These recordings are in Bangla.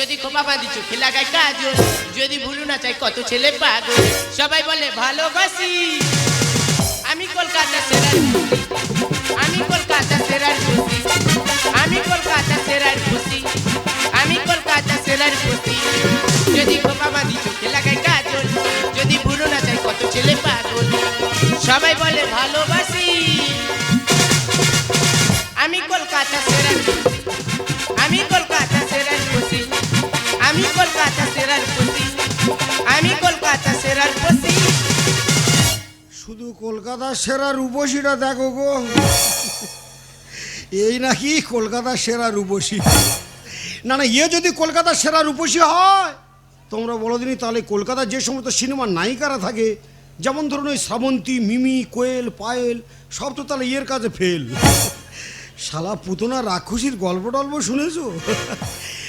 যদি খোপা বাঁধি চোখে লাগাই কাজল যদি ভুলু না চাই, কত ছেলে পাগল। সবাই বলে, ভালোবাসি। আমি কলকাতা সেরার আমি কলকাতা সেরার খুশি আমি কলকাতা সেরার খুশি আমি কলকাতা সেরার খুশি যদি খোপা বাঁধি চোখে লাগাই কাজল যদি ভুলু না চাই, কত ছেলে পাগল। সবাই বলে, ভালোবাসি। আমি কলকাতা সেরার খুশি কলকাতা কলকাতা শুধু কলকাতার সেরা রূপসীটা দেখো গো। এই নাকি কলকাতার সেরা রূপসী। না না ইয়ে যদি কলকাতার সেরা রূপসী হয়, তোমরা বলো দিনই তাহলে কলকাতার যে সমস্ত সিনেমার নায়িকারা থাকে, যেমন ধরুন ওই শ্রাবন্তী, মিমি, কোয়েল, পায়েল, সব তো তাহলে ইয়ের কাছে ফেল। শালা পুতনা রাক্ষসীর গল্প টল্প শুনেছো?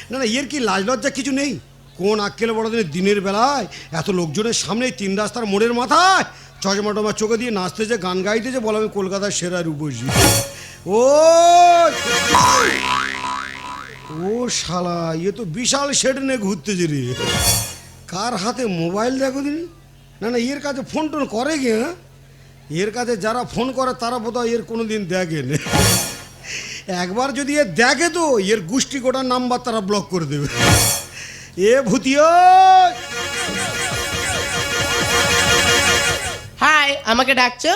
না না এর কি লাজ লজ্জা কিছু নেই? কোন আক্কেলে বড় দিনের বেলায় এত লোকজনের সামনে তিন রাস্তার মোড়ের মাথায় চশমা টমা চোখে দিয়ে নাচতেছে গান গাইতেছে বলে আমি কলকাতার সেরা রূপসী। ও ও শালা ইয়ে তো বিশাল শেড নিয়ে ঘুরতেছে রে। কার হাতে মোবাইল দেখো দিনি না না, এর কাছে ফোন টোন করে গে হ্যাঁ? এর কাছে যারা ফোন করে, তারা বোধহয় এর কোনো দিন দেখেন। একবার যদি এ দেখে তো, এর গোষ্ঠী গোটার নাম্বার তারা ব্লক করে দেবে। এ ভূতিও হাই আমাকে ডাকছো?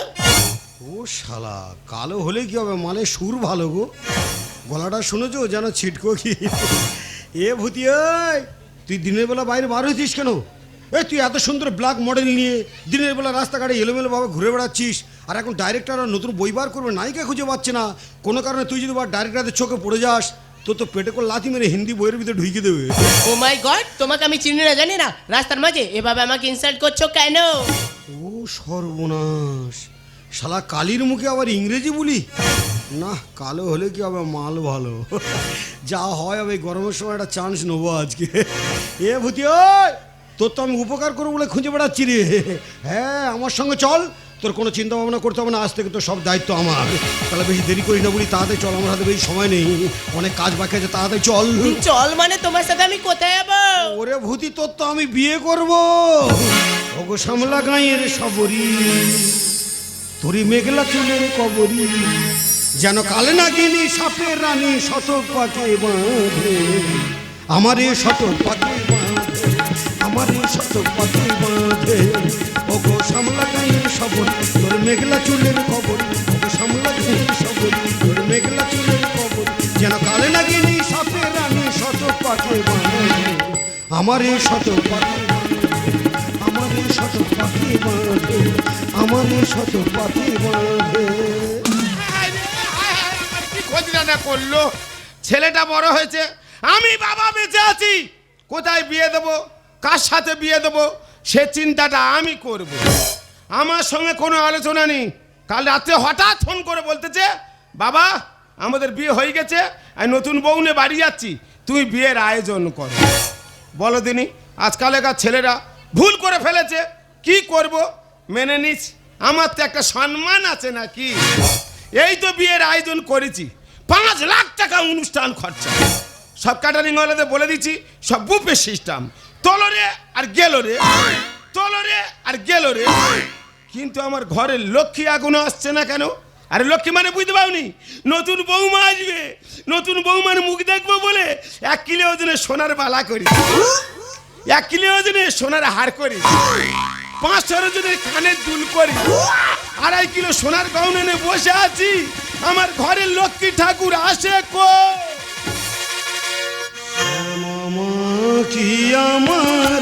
ও শালা কালো হলে কি হবে? মালে সুর ভালো গো। গলাটা শুনেছো? যেন ছিটকো কি? এ ভূতি ওই তুই দিনের বেলা বাইরে বার হয়েছিস কেন? এই তুই এত সুন্দর ব্ল্যাক মডেল নিয়ে দিনের বেলা রাস্তাঘাটে এলোমেলো ভাবে ঘুরে বেড়াচ্ছিস আর এখন ডাইরেক্টর নতুন বই বার করবে নায়িকা খুঁজে পাচ্ছে না। কোনো কারণে তুই যদি বা ডাইরেক্টরদের চোখে পড়ে যাস তোর তো পেটে করে লাথি মেরে হিন্দি বইয়ের ভিতরে ঢুকে দেবে। ও মাই গড তোমাকে আমি চিনি না জানি না। রাস্তার মাঝে এভাবে আমাকে ইনসাল্ট করছ কেন? ও সর্বনাশ। শালা কালির মুখে আবার ইংরেজি বলি? না কালো হলে কি হবে? মাল ভালো। যা হয় হবে গরমের সময় একটা চান্স নেব আজকে। এ ভূতি তোর তো আমি উপকার করব বলে খুঁজে বেড়াচ্ছি রে। হ্যাঁ আমার সঙ্গে চল। তোর কোনো চিন্তা ভাবনা করতে হবে না আজ থেকে তোর সব দায়িত্ব আমার। তাহলে বেশি দেরি করি না বলি তাড়াতাড়ি চল আমার হাতে বেশি সময় নেই। অনেক কাজ বাকি আছে তাড়াতাড়ি চল। চল মানে তোমার সাথে আমি কোথায় যাব? ওরে ভূতি তোর তো আমি বিয়ে করব। ওগো সামলা গাঁয়ের সবরি তোরি মেঘলা চুলের কবরি। যেন কালে নাগিনী সাপের রানী শতক পাকে বাঁধে। আমার এ শতক পাকে বাঁধে আমার এ শতক পাকে বাঁধে। ওগো সামলা গাঁয়ের সবরি তোর মেঘলা চুলের ওগো সামলা গাঁয়ের সবরি তোর মেঘলা চুলের কবরি। যেন কালে নাগিনী সাপের রানী পাকে বাঁধে আমার এ শত পাখি আমার এ শত পাখি বাঁধে আমার এ শত পাখি বাঁধে করল? ছেলেটা বড় হয়েছে, আমি বাবা বেঁচে আছি। কোথায় বিয়ে দেবো? কার সাথে বিয়ে দেবো? সে চিন্তাটা আমি করব। আমার সঙ্গে কোনো আলোচনা নেই। কাল রাত্রে হঠাৎ ফোন করে বলতেছে, বাবা, আমাদের বিয়ে হয়ে গেছে আমি নতুন বউ নিয়ে বাড়ি যাচ্ছি তুমি বিয়ের আয়োজন করো। বলো দিনি, আজকালকার ছেলেরা ভুল করে ফেলেছে। কি করব? মেনে নিস, আমার তো একটা সম্মান আছে নাকি? এই তো বিয়ের আয়োজন করেছি, পাঁচ লাখ টাকা অনুষ্ঠান খরচা। সব ক্যাটারিং বলে দিচ্ছি, সব বুফে সিস্টেম। তোলো রে আর গেল রে। তোলো রে আর গেল রে কিন্তু আমার ঘরের লক্ষ্মী এখনও আসছে না কেন? আরে লক্ষ্মী মানে বুঝতে পাওনি নতুন বৌমা আসবে। নতুন বৌমার মুখ দেখব বলে এক কিলো ওজনে সোনার বালা করি। এক কিলো ওজনে সোনার হার করি। পাঁচশো ওজনের কানের দুল করি। আড়াই কিলো সোনার গাউন এনে বসে আছি। আমার ঘরের লক্ষ্মী ঠাকুর আসে কো কি আমার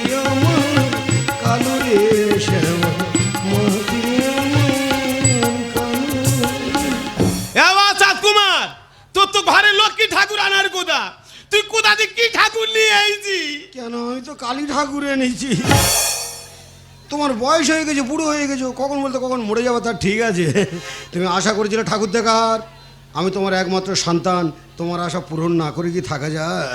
আইছি। কেন? আমি তো কালী ঠাকুর এনেছি। তোমার বয়স হয়ে গেছে, বুড়ো হয়ে গেছো, কখন বলতে কখন মরে যাবে তার ঠিক আছে। তুমি আশা করেছিলে ঠাকুর দেখার। আমি তোমার একমাত্র সন্তান, তোমার আশা পূরণ না করে কি থাকা যায়?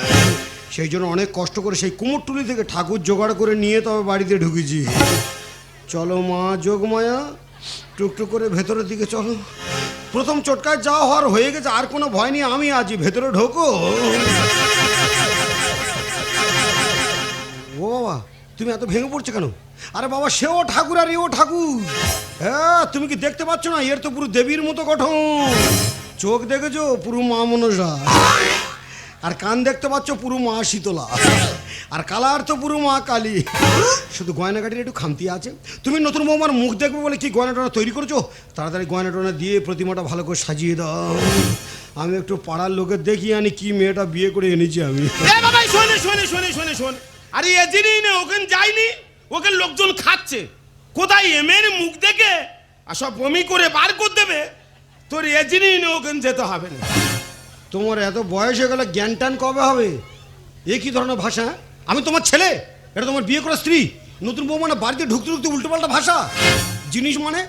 সেই জন্য অনেক কষ্ট করে সেই কুমোরটুলি থেকে ঠাকুর জোগাড় করে নিয়ে তবে বাড়িতে ঢুকেছি। চলো মা যোগমায়া, টুকটুক করে ভেতরের দিকে চলো। প্রথম চটকায় যা হওয়ার হয়ে গেছে, আর কোনো ভয় নেই, আমি আছি, ভেতরে ঢোকো। ও বাবা, তুমি এত ভেঙে পড়ছো কেন? আরে বাবা সেও ঠাকুর, আর এও ঠাকুর। হ্যাঁ তুমি কি দেখতে পাচ্ছ না? এর তো পুরো দেবীর মতো গঠন। চোখ দেখেছ? পুরো মা মনসা। আর কান দেখতে পাচ্ছ? পুরো মা শীতলা। আর কালার তো পুরো মা কালী। শুধু গয়নাগাটির একটু খামতি আছে। তুমি নতুন বৌমার মুখ দেখবে বলে কি গয়না টয়না তৈরি করছ? তাড়াতাড়ি গয়না টয়না দিয়ে প্রতিমাটা ভালো করে সাজিয়ে দাও। আমি একটু পাড়ার লোকের দেখি আনি কি মেয়েটা বিয়ে করে এনেছি আমি। শোনে শোনে শোনে, শোন। আরে এ জিনিস না, ওখানে যায়নি? ওকে লোকজন খাচ্ছে। কোথায় এমের মুখ দেখে? আর সব বমি করে বার করে দেবে। তোর এ জিনিস না, ওখানে যেতে হবে না। তোমার এত বয়স হয়ে গেলে জ্ঞান টান কবে হবে? এ কি ধরনের ভাষা? আমি তোমার ছেলে? এটা তোমার বিয়ে করা স্ত্রী? নতুন বউ মানে বাড়িতে ঢুকতে ঢুকতে উল্টোপাল্টা ভাষা? জিনিস মানে?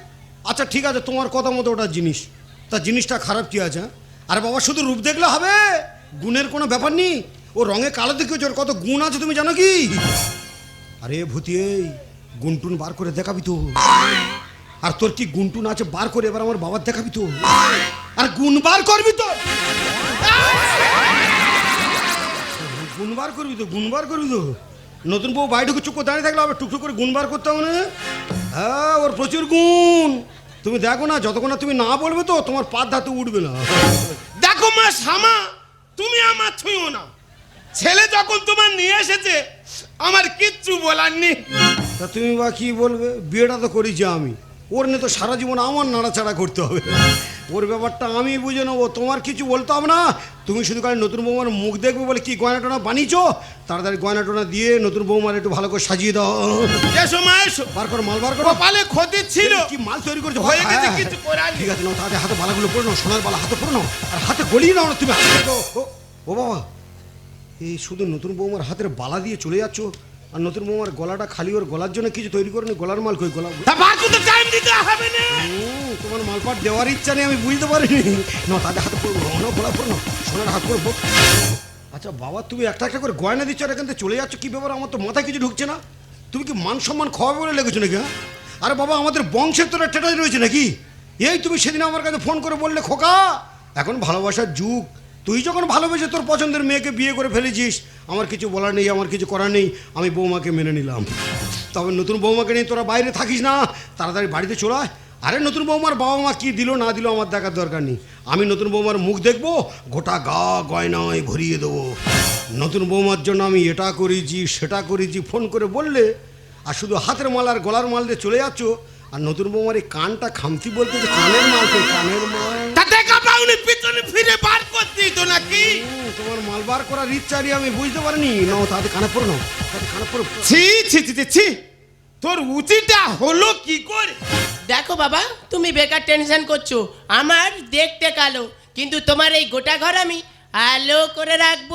আচ্ছা ঠিক আছে, তোমার কথা মতো ওটা জিনিস। তা জিনিসটা খারাপ কি আছে হ্যাঁ? আরে বাবা, শুধু রূপ দেখলে হবে? গুণের কোনো ব্যাপার নেই? ও রঙে কালো দেখেছ কত গুণ আছে তুমি জানো কি? আরে ভূতি এই, গুনটুন বার করে দেখাবি তো। আর তোর কি গুনটুন আছে বার করে এবার আমার বাবার দেখাবি তো? আর গুণ বার করবি তো? গুনবার করবি তো গুনবার করবি তো? নতুন বউ বাইরে চুপ করে দাঁড়িয়ে থাকলে আবার টুকটুক করে গুনবার করতে হবে হ্যাঁ ওর প্রচুর গুণ। তুমি দেখো না, যতক্ষণ না তুমি না বলবে তো, তোমার পাত ধাতু উঠবে না। দেখো মা, শামা, তুমি আমার ছুঁয়ো না। ছেলে যখন তোমার নিয়ে এসেছে আমার কিচ্ছু বলার নেই। তা তুমি বা কি বলবে? বিয়েটা তো করেছি আমি। ওর নিয়ে তো সারা জীবন আমার নাড়াচাড়া করতে হবে। ওর ব্যাপারটা আমি বুঝে নেব। তোমার কিছু বলতে হবে না? তুমি শুধু কারণ নতুন বৌমার মুখ দেখবে বলে কি গয়না টোনা বানিয়েছো? তাড়াতাড়ি গয়না টোনা দিয়ে নতুন বৌমার একটু ভালো করে সাজিয়ে দাও। এসো মা এসো। বার করো মাল বার করো। পালে ক্ষতি ছিল। কি মাল তৈরি করছ? হয়ে গেছে হ্যাঁ, কিছু হ্যাঁ। করার ঠিক আছে নাও তাহলে হাতে বালাগুলো পরে নাও সোনার বালা হাতে পরে নাও। আর হাতে গলিয়ে নাও না তুমি হাতে ও বাবা। এই শুধু নতুন বৌমার হাতের বালা দিয়ে চলে যাচ্ছ? আর নতুন বৌমার গলাটা খালি ওর গলার জন্য কিছু তৈরি করেনি? গলার মাল কই? গলা তা টাইম দিতে হবে না। তোমার মালপাট দেওয়ার ইচ্ছা নেই আমি বুঝতে পারিনি। না তাদের হাতে পড়ব না গলা পড়ো না। সোনার হাত পড়ব। আচ্ছা বাবা তুমি একটা একটা করে গয়না দিচ্ছ আর এখান থেকে চলে যাচ্ছ? কি ব্যাপার? আমার তো মাথায় কিছু ঢুকছে না। তুমি কি মান সম্মান খাওয়াবে বলে লেগেছো নাকি হ্যাঁ? আরে বাবা আমাদের বংশের তোরা টেটাই রয়েছে নাকি? এই তুমি সেদিন আমার কাছে ফোন করে বললে খোকা এখন ভালোবাসার যুগ। তুই যখন ভালোবেসে তোর পছন্দের মেয়েকে বিয়ে করে ফেলেছিস, আমার কিছু বলার নেই, আমার কিছু করার নেই, আমি বৌমাকে মেনে নিলাম। তবে নতুন বৌমাকে নিয়ে তোরা বাইরে থাকিস না, তাড়াতাড়ি বাড়িতে চলে আয়। আরে নতুন বৌমার বাবা মা কী দিল, না দিল আমার দেখার দরকার নেই। আমি নতুন বৌমার মুখ দেখব, গোটা গা গয়নায় ভরিয়ে দেবো। নতুন বৌমার জন্য আমি এটা করেছি, সেটা করেছি, ফোন করে বললে, আর শুধু হাতের মাল আর গলার মাল দিয়ে চলে যাচ্ছ, আর নতুন বৌমার এই কানটা খামতি বলতে যে কানের মাল কানের মাল দেখা পাওনি পিছনে ফিরে বার করতে তো নাকি? তোমার মাল বার করার ইচ্ছা নিয়ে আমি বুঝতে পারিনি। নাও তাতে কানে পড়ো নাও তাতে কানে পড়ো। ছি ছি ছি ছি, ছি। তোর উচিটা হলো কি করে? দেখো বাবা তুমি বেকার টেনশন করছ। আমার দেখতে কালো কিন্তু তোমার এই গোটা ঘর আমি আলো করে রাখব।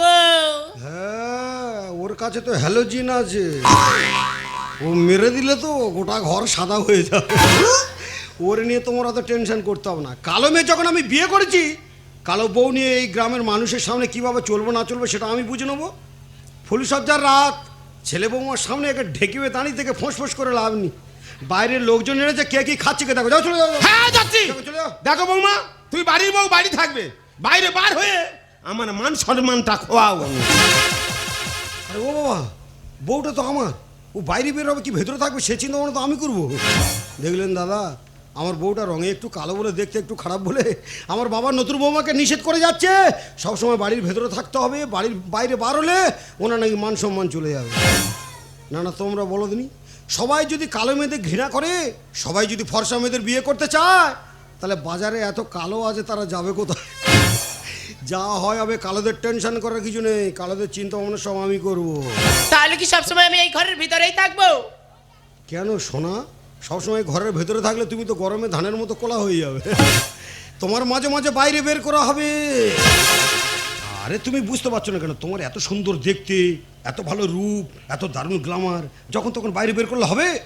হ্যাঁ ওর কাছে তো হ্যালোজিন আছে। ও মেরে দিলে তো গোটা ঘর সাদা হয়ে যাবে। ওর নিয়ে তোমার অত টেনশন করতে হবে না। কালো মেয়ে যখন আমি বিয়ে করেছি কালো বউ নিয়ে এই গ্রামের মানুষের সামনে কীভাবে চলবো না চলবো সেটা আমি বুঝে নেব। ফুলসজ্জার রাত ছেলে বৌমার সামনে একে ঢেকিবে দাঁড়িয়ে থেকে ফোঁস ফোঁস করে লাভ নেই। বাইরের লোকজন এনেছে কে কি খাচ্ছে কে দেখো। যাও চলে যাও হ্যাঁ যাচ্ছি। চলে যাও। দেখো বৌমা তুই বাড়ির বউ বাড়ি থাকবে। বাইরে বার হয়ে আমার মান সম্মানটা খোয়াও আরে ও বাবা বউটা তো আমার। ও বাইরে বের হবে কি ভেতরে থাকবে সে চিন্তা ভাবনা তো আমি করব। দেখলেন দাদা আমার বউটা রঙে একটু কালো বলে দেখতে একটু খারাপ বলে আমার বাবা নতুন বৌমাকে নিষেধ করে যাচ্ছে। সবসময় বাড়ির ভেতরে থাকতে হবে বাড়ির বাইরে বার হলে ওনার নাকি মান সম্মান চলে যাবে। না না তোমরা বলো দিনি সবাই যদি কালো মেয়েদের ঘৃণা করে সবাই যদি ফর্সা মেয়েদের বিয়ে করতে চায় তাহলে বাজারে এত কালো আছে তারা যাবে কোথায়? যা হয় হবে কালোদের টেনশন করার কিছু নেই কালোদের চিন্তা ভাবনা সব আমি করব। তাহলে কি সবসময় আমি এই ঘরের ভিতরেই থাকব? কেন সোনা? সবসময় ঘরের ভেতরে থাকলে তুমি তো গরমে ধানের মতো কোলা হয়ে যাবে। তোমার মাঝে মাঝে বাইরে বের করা হবে। আরে তুমি বুঝতে পারছ না কেন? তোমার এত সুন্দর দেখতে, এত ভালো রূপ, এত দারুণ গ্লামার যখন তখন বাইরে বের করলে হবে?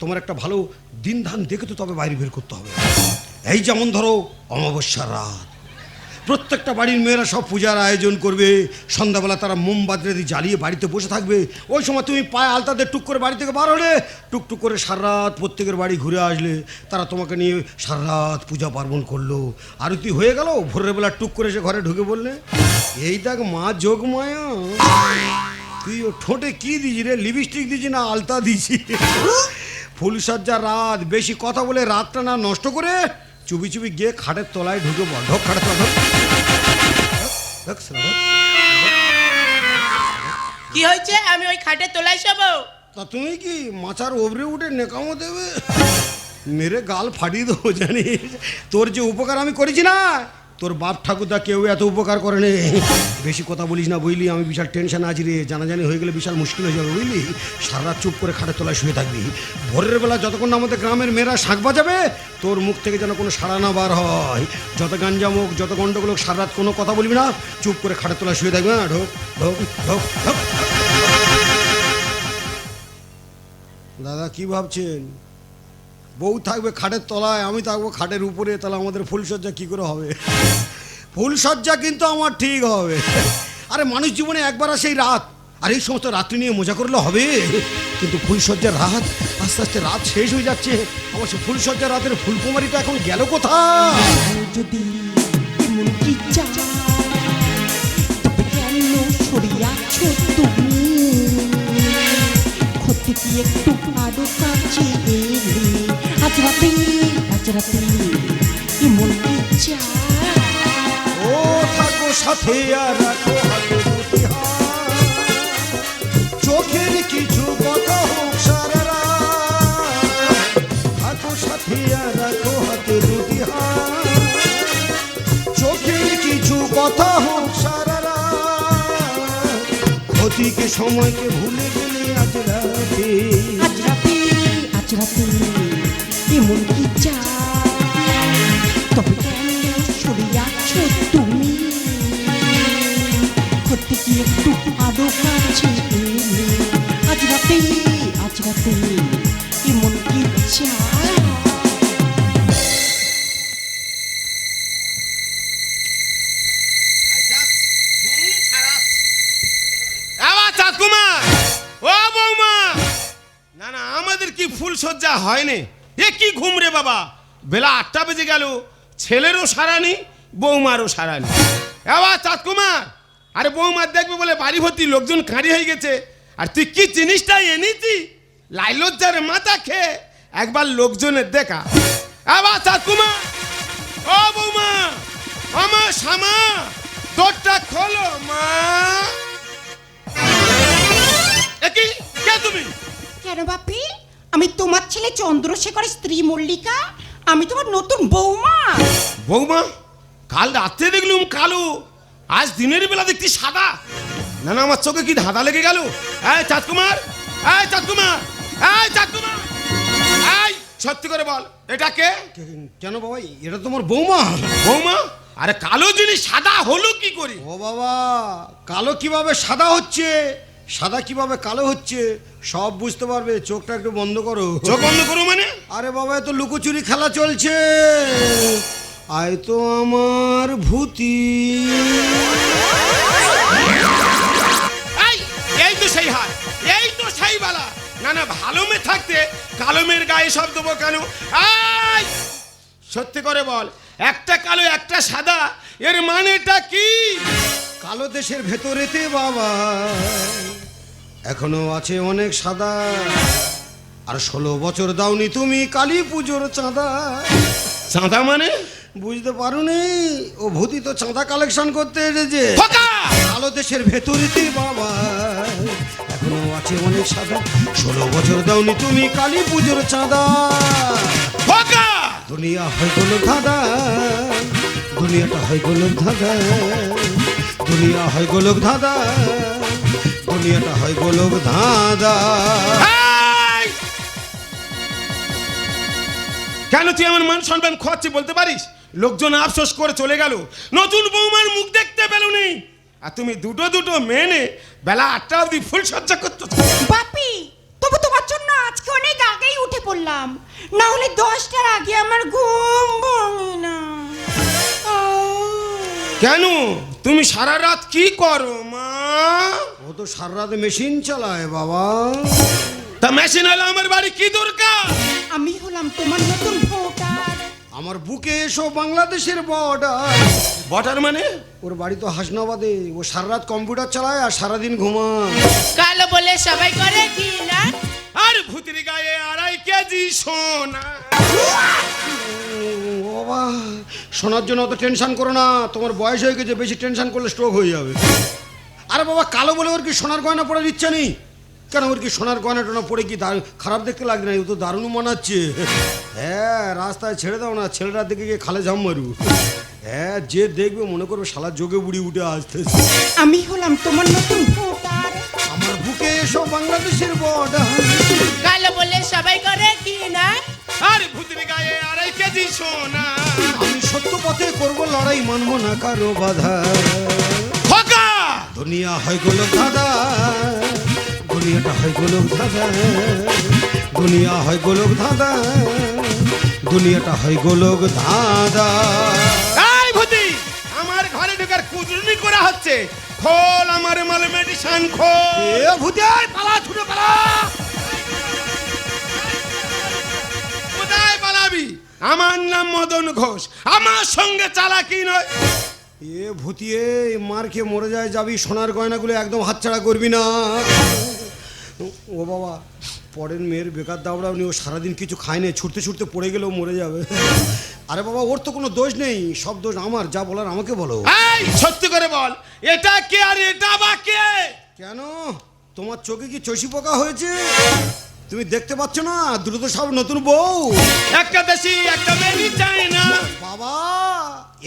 তোমার একটা ভালো দিন ধান দেখে তো তবে বাইরে বের করতে হবে। এই যেমন ধরো, অমাবস্যার রাত। প্রত্যেকটা বাড়ির মেয়েরা সব পূজার আয়োজন করবে। সন্ধ্যাবেলা তারা মোমবাতি জ্বালিয়ে বাড়িতে বসে থাকবে। ওই সময় তুমি পায়ে আলতাদের টুক করে বাড়ি থেকে বার হলে টুকটুক করে সারা রাত প্রত্যেকের বাড়ি ঘুরে আসলে তারা তোমাকে নিয়ে সারা রাত পূজা পার্বণ করল। আরতি হয়ে গেল ভোরের বেলা টুক করে এসে ঘরে ঢুকে বললে এই দেখ মা যোগমায়া তুই ও ঠোঁটে কি দিছি রে? লিপস্টিক দিছি না আলতা দিছি ফুলসজ্জা রাত বেশি কথা বলে রাতটা না নষ্ট করে চুপি চুপি গিয়ে খাটের তলায় ঢুকে ঢোক খাটের তলা ঢোক। ঢোক, শালা ঢোক। কি হয়েছে? আমি ওই খাটে তোলাই সব তা তুমি কি মাছার ওবরে উঠে নেকামো দেবে? মেরে গাল ফাটিয়ে দেবো জানিস? তোর যে উপকার আমি করেছি না তোর বাপ ঠাকুরদা কেউ এত উপকার করে নে। বেশি কথা বলিস না বুঝলি আমি বিশাল টেনশন আছি রে। জানাজানি হয়ে গেলে বিশাল মুশকিল হয়ে যাবে বুঝলি? সারা চুপ করে খাটের তলায় শুয়ে থাকবি। ভোরের বেলা যতক্ষণ না আমাদের গ্রামের মেয়েরা শাক বাজাবে তোর মুখ থেকে যেন কোনো সাড়া না বার হয়। যত গাঞ্জামুখ যত গন্ডগোল হোক, সারা রাত কোনো কথা বলবি না। চুপ করে খাটের তলায় শুয়ে থাকবি না ঢোক ঢোক ঢোক ঢোক। দাদা কি ভাবছেন? বউ থাকবে খাটের তলায়, আমি থাকব খাটের উপরে, তাহলে আমাদের ফুলসজ্জা কি করে হবে? ফুলসজ্জা কিন্তু আমার ঠিক হবে। আরে মানুষ জীবনে একবার আসে এই রাত, আর এই সমস্ত রাত্রি নিয়ে মজা করলে হবে? কিন্তু ফুলসজ্জার রাত, আস্তে আস্তে রাত শেষ হয়ে যাচ্ছে। আমার সে ফুলসজ্জার রাতের ফুলকুমারিটা এখন গেল কোথায়? একটু আরও কাছে আজ রাতে আজ রাতে কি চাও ও থাকো সাথে আর রাখো হাতে দুটি চোখের কিছু কথা হোক সারা থাকো সাথে আর রাখো হাতে দুটি চোখের কিছু কথা হোক সারা ক্ষতিকে সময়কে ভুলে গেলে আজ রাতে। আজ রাতে আজ রাতে। এমন কি চাও তবে কেন তুমি? ক্ষতি কি একটু আরও কাছে আজ রাতে আজ রাতে এমন কি না না, আমাদের কি ফুল সজ্জা হয়নি? এ কি ঘুম রে বাবা? বেলা আটটা বেজে গেল, ছেলেরও সারানি বৌমারও সারানি আবার চাঁদকুমার, আরে বৌমার দেখবে বলে বাড়ি ভর্তি লোকজন কাঁড়ি হয়ে গেছে। আর তুই কি জিনিসটা এনেছি? লাইলজ্জার মাথা খেয়ে একবার লোকজনের দেখা। আবার চাঁদকুমার, ও বৌমা আমার শামা দরটা খোলো মা। একই কে তুমি? কেন বাপি? আমি তোমার ছেলে চন্দ্রশেখরের স্ত্রী মল্লিকা। আমি তোমার নতুন বৌমা। বৌমা কাল রাত্রে দেখলুম কালো। আজ দিনের বেলা দেখছি সাদা। না না আমার চোখে কি ধাঁধা লেগে গেল? এই চাঁদকুমার এই চাঁদকুমার এই চাঁদকুমার। এই সত্যি করে বল এটা কে? কে- কেন বাবা এটা তোমার বৌমা? বৌমা? আরে কালো জিনিস সাদা হলো কি করি? ও বাবা কালো কীভাবে সাদা হচ্ছে? সাদা কীভাবে কালো হচ্ছে সব বুঝতে পারবে। চোখটা একটু বন্ধ করো। চোখ বন্ধ করো মানে? আরে বাবা এ তো লুকোচুরি খেলা চলছে। আয় তো আমার ভূতি। এই এই তো সেই হার এই তো সেই বালা। না না ভালো মেয়ে থাকতে কালো মেয়ের গায়ে সব দেবো কেন? এই সত্যি করে বল একটা কালো একটা সাদা এর মানেটা কি? কালো দেশের ভেতরেতে বাবা। এখনও আছে অনেক সাদা। আর ষোলো বছর দাওনি তুমি কালী পুজোর চাঁদা। চাঁদা মানে? বুঝতে পারোনি? ও ভূতি তো চাঁদা কালেকশন করতে এসেছে। কালো দেশের ভেতরেতে বাবা। এখনও আছে অনেক সাদা। ষোলো বছর দাওনি তুমি কালী পুজোর চাঁদা। দুনিয়া হয় গোলক ধাঁধা। দুনিয়াটা হয় গোলক ধাঁধা। দুনিয়া হয় গোলক ধাঁধা। দুনিয়াটা হয় গোলক ধাঁধা। কেন তুই আমার মান সম্মান খোয়াচ্ছি বলতে পারিস? লোকজন আফসোস করে চলে গেল। নতুন বৌমার মুখ দেখতে পেল নি আর তুমি দুটো দুটো মেনে বেলা আটটা অবধি ফুল সজ্জা করতো বাপি তবু তোমার জন্য আজকে অনেক আগেই উঠে পড়লাম। না হলে দশটার আগে আমার ঘুম ভাঙে না। কেন? তুমি সারা রাত কি করো মা? ও তো সারা রাত মেশিন চালায় বাবা। তা মেশিন হলো আমার বাড়ি কি দরকার? আমি হলাম তোমার নতুন ভোটার। আমার বুকে এসো বাংলাদেশের বর্ডার। বটার মানে? ওর বাড়ি তো হাসনাবাদে। ও সারা রাত কম্পিউটার চালায় আর সারাদিন ঘুমায়। কালো বলে সবাই করে কি না? আর ভূতির গায়ে আড়াই কেজি সোনা। বাবা শোনার জন্য অত টেনশন করো না। তোমার বয়স হয়ে গেছে বেশি টেনশন করলে স্ট্রোক হয়ে যাবে। আরে বাবা কালো বলে ওর কি সোনার গয়না পড়ার ইচ্ছা নেই? কেন ওর কি সোনার গয়না টোনা পড়ে কি খারাপ দেখতে লাগবে না? ও তো দারুণ মানাচ্ছে হ্যাঁ রাস্তায় ছেড়ে দাও না ছেলেটার দিকে গিয়ে খালে ঝাম মারু হ্যাঁ যে দেখবে মনে করবে শালা যোগে বুড়ি উঠে আসতেছে আমি হলাম তোমার নতুন আমার বুকে এসো বাংলাদেশের বর্ডার। কালো বলে সবাই করে কি না? কেজি সোনা। আমি সত্য পথে করব লড়াই মানবো না কারও বাধা। খোকা দুনিয়া হয় গোলক দাদা দুনিয়াটা হয় গোলক দাদা দুনিয়া হয় গোলক দাদা দুনিয়াটা হয় গোলক দাদা আমার ঘরে ঢোকার কুজুরনি করা হচ্ছে। খোল আমার মাল মেডিসিন খোল। ভূতে পালা ছুটে পালা। আমার নাম মদন ঘোষ। আমার সঙ্গে চালাকি নয়। এ ভূতিয়ে মার খেয়ে মরে যায় যাবি সোনার গয়নাগুলো একদম হাতছাড়া করবি না। ও বাবা পরের মেয়ের বেকার দাবড়াও নিয়ে ও সারাদিন কিছু খায় না ছুটতে ছুটতে পড়ে গেলেও মরে যাবে। আরে বাবা ওর তো কোনো দোষ নেই সব দোষ আমার যা বলার আমাকে বলো। সত্যি করে বল এটা কে আর এটা বা কে? কেন? তোমার চোখে কি চষি পোকা হয়েছে? তুমি দেখতে পাচ্ছ না? দ্রুত সব নতুন বউ। একটা দেশি একটা মেরি চাই না বাবা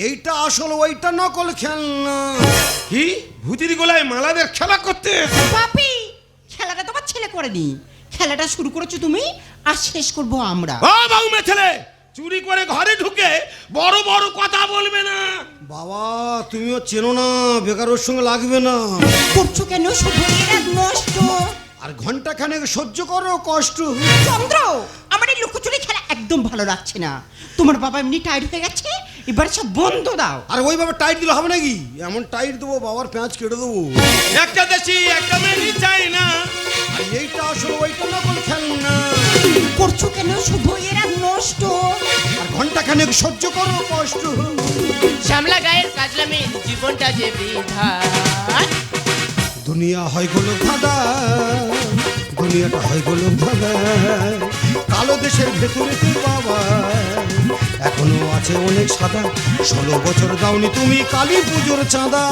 এইটা আসল ওইটা নকল খেলনা। কি? ভূতির গোলায় মালাদের খেলা করতে? বাপি খেলাটা তোমার ছেলে করেনি। খেলাটা শুরু করেছ তুমি আর শেষ করব আমরা। ও বাবু মেথেলে চুরি করে ঘরে ঢুকে বড় বড় কথা বলবে না। বাবা তুমিও চেনো না বেকার ওর সঙ্গে লাগবে না। করছ কেন? শুধু এরা নষ্ট। আর ঘণ্টা খানেক সহ্য করো কষ্ট। চন্দ্র আমার এই লুকোচুরি খেলা একদম ভালো লাগছে না। তোমার বাবা এমনি টাইট হয়ে গেছে এবার সব বন্ধ দাও। আর ওইভাবে টাইট দিলে হবে নাকি? এমন টাইট দেবো বাবার পেঁয়াজ কেটে দেবো। একটা দেশি একটা মেরি চাই না আর এইটা আসল ওইটা নকল খেলনা। করছ কেন? শুধু এরা নষ্ট। আর ঘণ্টা খানেক সহ্য করো কষ্ট। শ্যামলা গায়ের কাজলামে জীবনটা যে বিধান দুনিয়া হয় গোলক ধাঁধা দুনিয়াটা হয় গোলক ধাঁধা কালো দেশের ভেতরে তো বাবা এখনও আছে অনেক সাদা। ষোলো বছর দাওনি তুমি কালী পুজোর চাঁদা।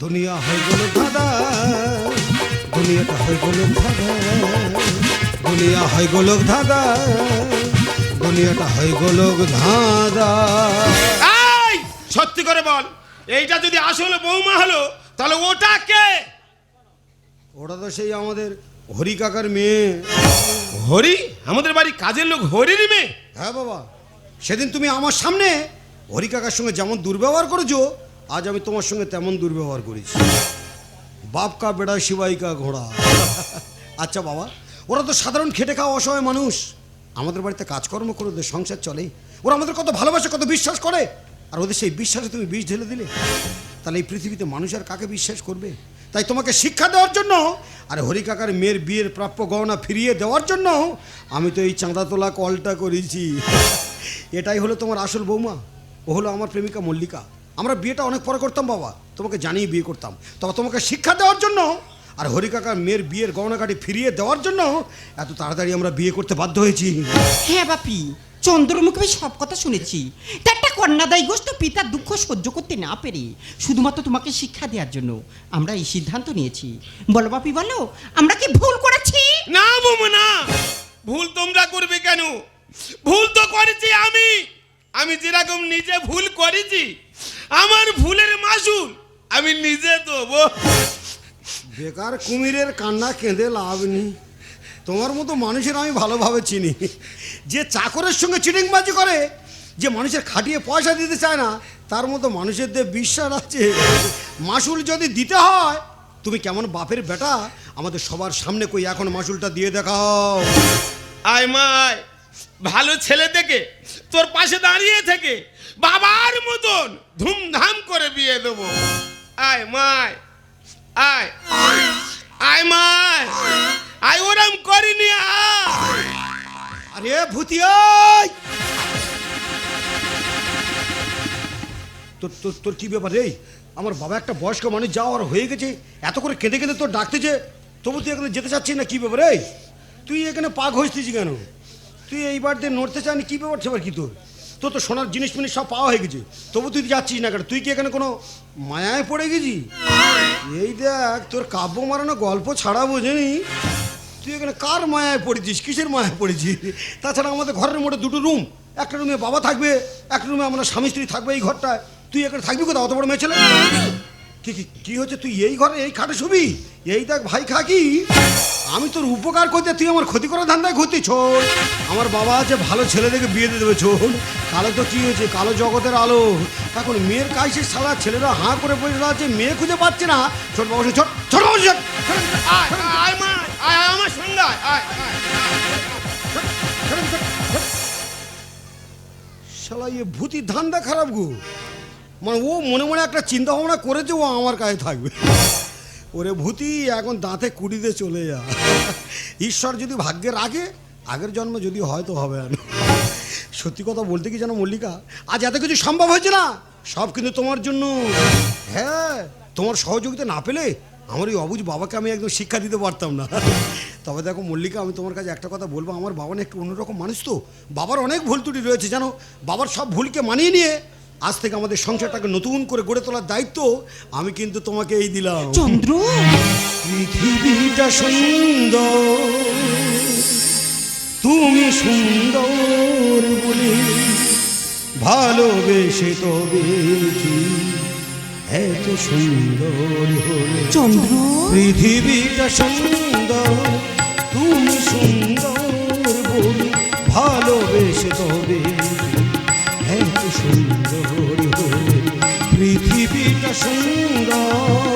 দুনিয়া হয় গোলক ধাঁধা দুনিয়াটা হয় গোলক ধাঁধা দুনিয়া হয় গোলক ধাঁধা দুনিয়াটা হয় গোলক ধাঁধা সত্যি করে বল এইটা যদি আসলে বৌমা হলো তাহলে ওটা কে? ওটা তো সেই আমাদের হরি কাকার মেয়ে। হরি? আমাদের বাড়ি কাজের লোক হরির মেয়ে? হ্যাঁ বাবা। সেদিন তুমি আমার সামনে হরি কাকার সঙ্গে যেমন দুর্ব্যবহার করেছ আজ আমি তোমার সঙ্গে তেমন দুর্ব্যবহার করেছি। বাপ কা বেড়া শিবাই কা ঘোড়া। আচ্ছা বাবা ওরা তো সাধারণ খেটে খাওয়া অসহায় মানুষ। আমাদের বাড়িতে কাজকর্ম করে ওদের সংসার চলে। ওরা আমাদের কত ভালোবাসে কত বিশ্বাস করে। আর ওদের সেই বিশ্বাসে তুমি বিষ ঢেলে দিলে। তাহলে এই পৃথিবীতে মানুষ আর কাকে বিশ্বাস করবে? তাই তোমাকে শিক্ষা দেওয়ার জন্য আর হরিকাকার মেয়ের বিয়ের প্রাপ্য গহনা ফিরিয়ে দেওয়ার জন্য আমি তো এই চাঁদা তোলা কলটা করেছি। এটাই হলো তোমার আসল বৌমা। ও হলো আমার প্রেমিকা মল্লিকা। আমরা বিয়েটা অনেক পরে করতাম বাবা। তোমাকে জানিয়ে বিয়ে করতাম। তবে তোমাকে শিক্ষা দেওয়ার জন্য আর হরি কাকার মেয়ের বিয়ের গহনাকাটি ফিরিয়ে দেওয়ার জন্য এত তাড়াতাড়ি আমরা বিয়ে করতে বাধ্য হয়েছি। হ্যাঁ বাপি চন্দ্রমুখে আমি সব কথা শুনেছি। তা একটা কন্যাদায়ী গোষ্ঠ পিতার দুঃখ সহ্য করতে না পেরে শুধুমাত্র তোমাকে শিক্ষা দেওয়ার জন্য আমরা এই সিদ্ধান্ত নিয়েছি। বলো বাপি বলো আমরা কি ভুল করেছি? না মোমো না ভুল তোমরা করবে কেন? ভুল তো করেছি আমি। আমি যেরকম নিজে ভুল করেছি আমার ভুলের মাসুল আমি নিজে দেবো। বেকার কুমিরের কান্না কেঁদে লাভ নেই। তোমার মতো মানুষের আমি ভালোভাবে চিনি। যে চাকরের সঙ্গে চিটিংবাজি করে, যে মানুষের খাটিয়ে পয়সা দিতে চায় না, তার মতো মানুষের দিয়ে বিশ্বাস আছে। মাসুল যদি দিতে হয়, তুমি কেমন বাপের বেটা? আমাদের সবার সামনে কই এখন মাসুলটা দিয়ে দেখাও। আয় মায় ভালো ছেলে থেকে, তোর পাশে দাঁড়িয়ে থেকে, বাবার মতন ধুমধাম করে বিয়ে দেবো। আয় মায় আয়। আয় মায় আয় ওরম করিনি আরে ভূতিয়াই তোর তোর তোর কি ব্যাপার রে? আমার বাবা একটা বয়স্ক মানুষ যাওয়ার হয়ে গেছে, এত করে কেঁদে কেঁদে তোর ডাকতেছে তবু তুই এখানে যেতে চাচ্ছিস না, কি ব্যাপার রে? তুই এখানে পাক হয়েছিস কেন? তুই এইবার দিয়ে নড়তে চানি কি ব্যাপার সেবার কি তোর? তোর তো সোনার জিনিস মিনিস সব পাওয়া হয়ে গেছে। তবু তুই যাচ্ছিস না কেন? তুই কি এখানে কোনো মায়ায় পড়ে গেছি? এই দেখ, তোর কাব্য মারানো গল্প ছাড়া বোঝেনি। তুই এখানে কার মায়ায় পড়েছিস? কিসের মায়ায় পড়েছিস? তাছাড়া আমাদের ঘরের মোটে দুটো রুম। একটা রুমে বাবা থাকবে, একটা রুমে আমরা স্বামী স্ত্রী থাকবে এই ঘরটায়। তুই এখানে থাকবি কোথাও অত বড় মেয়ে ছেলে? কি হচ্ছে তুই এই ঘরে এই খাটে শুবি এই দেখ ভাই খাকি আমি তোর উপকার করতে তুই আমার ক্ষতি করার ধান্দায় ক্ষতি ছোট আমার বাবা আছে ভালো ছেলে দেখে বিয়ে দিয়ে দেবে ছোট কালো তো কি হয়েছে কালো জগতের আলো এখন মেয়ের কাছে সারা ছেলেরা হাঁ করে বসে আছে মেয়ে খুঁজে পাচ্ছে না ছোট বাবু ছোট ছোট বাবু আমার সঙ্গে শালা ইয়ে ভূতির ধান্দা খারাপ গো মানে ও মনে মনে একটা চিন্তা ভাবনা করেছে ও আমার কাছে থাকবে। ওরে ভূতি, এখন দাঁতে কুড়িতে চলে যা। ঈশ্বর যদি ভাগ্যে রাখে আগের জন্ম যদি হয়তো হবে আর সত্যি কথা বলতে কি জানো মল্লিকা? আজ এত কিছু সম্ভব হয়েছে না? সব কিন্তু তোমার জন্য। হ্যাঁ তোমার সহযোগিতা না পেলে আমার ওই অবুজ বাবাকে আমি একদম শিক্ষা দিতে পারতাম না। তবে দেখো মল্লিকা, আমি তোমার কাছে একটা কথা বলব। আমার বাবা না একটু অন্যরকম মানুষ তো। বাবার অনেক ভুল ত্রুটি রয়েছে, জানো? বাবার সব ভুলকে মানিয়ে নিয়ে আজ থেকে আমাদের সংসারটাকে নতুন করে গড়ে তোলার দায়িত্ব আমি কিন্তু তোমাকে এই দিলাম। চন্দ্র? পৃথিবীটা সুন্দর তুমি সুন্দর বলে ভালোবেসে তবে এত সুন্দর চন্দ্র? পৃথিবীটা সুন্দর তুমি সুন্দর বলে ভালোবেসে তবে সুন্দর হলে পৃথিবীটা সুন্দর।